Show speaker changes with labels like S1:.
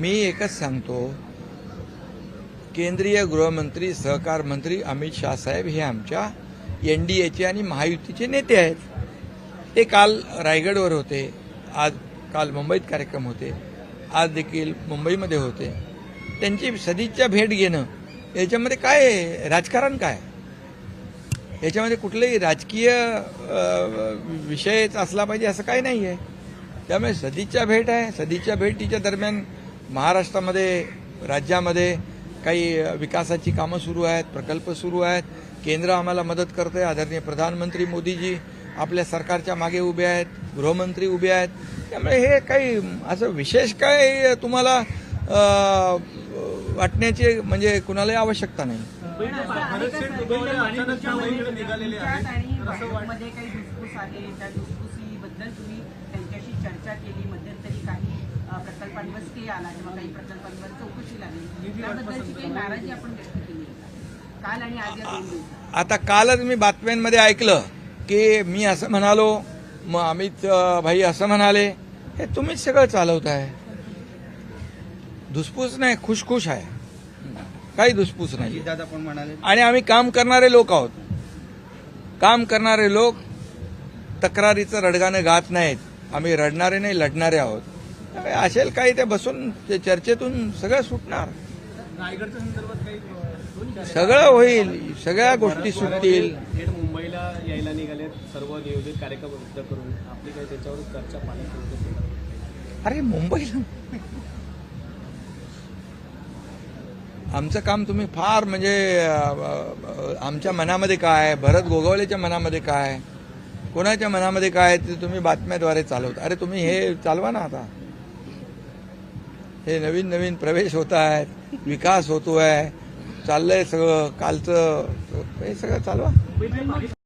S1: मी एकच सांगतो केंद्रीय गृहमंत्री सहकार मंत्री अमित शाह साहेब हे आमच्या एनडीएचे आणि महायुतीचे नेते आहेत. ते काल रायगडवर होते. आज काल मुंबईत कार्यक्रम होते. आज देखील मुंबईमध्ये होते. त्यांची सदिच्छा भेट घेणं याच्यामध्ये काय राजकारण काय? याच्यामध्ये कुठलंही राजकीय विषयच असला पाहिजे असं काही नाही आहे त्यामुळे सदिच्छा भेट आहे. सदिच्छा भेटीच्या दरम्यान महाराष्ट्रामध्ये राज्यामध्ये काही विकासाची कामं सुरू आहेत प्रकल्प सुरू आहेत. केंद्र आम्हाला मदत करते आदरणीय प्रधानमंत्री मोदीजी आपल्या सरकारच्या मागे उभे आहेत. गृहमंत्री उभे आहेत. त्यामुळे हे काही असं विशेष काय तुम्हाला वाटण्याची म्हणजे कुणालाही आवश्यकता नाही.
S2: चर्चा केली. मध्यंतरी स्टे आला किंवा काही प्रकल्पांवर चौकशी लागली. त्याबद्दलची काही नाराजी आपण व्यक्त केली? काल आणि आज या दोन दिवसात.
S1: आता कालच मी बातम्यांमध्ये ऐकलं की मी असं म्हणालो मग अमित भाई असं म्हणाले हे तुम्हीच सगळं चालवताय. धुसफूस नाही खुशखुश आहे. काही धुसफूस नाही.
S3: दादा पण म्हणाले.
S1: आणि आम्ही काम करणारे लोक आहोत. काम करणारे लोक तक्रारीचं रडगाणं गात नाहीत. आम्ही रडणारे नाही लढणारे आहोत. असेल काही ते बसून ते चर्चेतून सगळं सुटणार.
S3: रायगडच्या संदर्भात काही
S1: सगळं होईल. सगळ्या गोष्टी सुटतील.
S4: थेट मुंबईला यायला निघालेत सर्व नियोजित कार्यक्रम रद्द करून. आपली काही त्याच्यावर चर्चा पाण्यात
S1: अरे मुंबईला? आमचं काम तुम्ही फार म्हणजे आमच्या मनामध्ये काय? भरत गोगावलेच्या मनामध्ये काय? कोणाच्या मनामध्ये काय? ते तुम्ही बातम्याद्वारे चालवता. अरे तुम्ही हे चालवा ना आता. हे नवीन नवीन प्रवेश होत आहेत विकास होतो आहे चाललंय सगळं कालचं हे सगळं चालवा